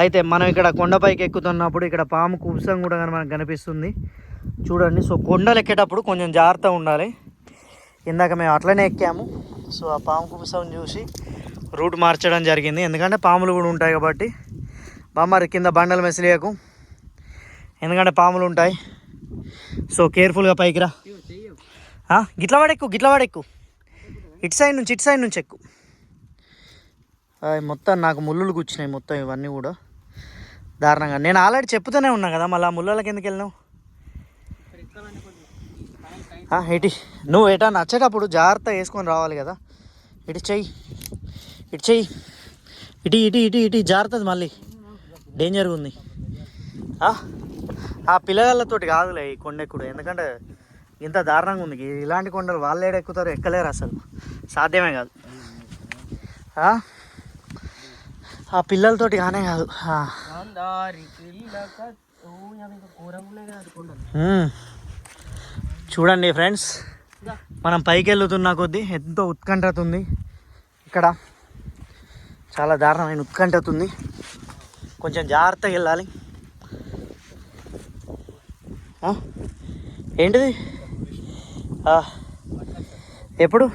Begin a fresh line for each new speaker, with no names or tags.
అయితే మనం ఇక్కడ కొండపైకి ఎక్కుతున్నప్పుడు ఇక్కడ పాము కుప్సం కూడా కానీ మనకు కనిపిస్తుంది. చూడండి సో కొండలు ఎక్కేటప్పుడు కొంచెం జాగ్రత్తగా ఉండాలి. ఇందాక మేము అట్లనే ఎక్కాము. సో ఆ పాము కుప్సం చూసి రూట్ మార్చడం జరిగింది. ఎందుకంటే పాములు కూడా ఉంటాయి కాబట్టి. బామ్మారి కింద బండలు మెసిలియకు. ఎందుకంటే పాములు ఉంటాయి. సో కేర్ఫుల్గా పైకి రా. గిట్ల వాడెక్కు గిట్ల వాడెక్కు. ఇటు సైడ్ నుంచి ఇటు సైడ్ నుంచి ఎక్కు. మొత్తం నాకు ముళ్ళులు కూర్చున్నాయి మొత్తం ఇవన్నీ కూడా. దారుణంగా. నేను ఆల్రెడీ చెప్తూనే ఉన్నా కదా మళ్ళీ ఆ ముళ్ళకి ఎందుకు వెళ్ళినావు? ఇటు నువ్వు ఎటా నచ్చేటప్పుడు జాగ్రత్త వేసుకొని రావాలి కదా. ఇటు చెయ్యి. ఇటు చెయ్యి. ఇటు ఇటు ఇటు ఇటు జాగ్రత్త మళ్ళీ. డేంజర్గా ఉంది. ఆ? పిల్లగాళ్ళతోటి కాదులే ఈ కొండెక్కుడు ఎందుకంటే ఇంత దారుణంగా ఉంది. ఇలాంటి కొండలు వాళ్ళు ఎక్కుతారు ఎక్కలేరు అసలు. సాధ్యమే కాదు. ఆ? పిల్లలతోటి కానే కాదు. చూడండి ఫ్రెండ్స్ మనం పైకి వెళ్తున్న కొద్దీ ఎంతో ఉత్కంఠత ఉంది. ఇక్కడ చాలా దారుణమైన ఉత్కంఠత ఉంది. కొంచెం జాగ్రత్తగా వెళ్ళాలి? ఏంటిది. ఎప్పుడు?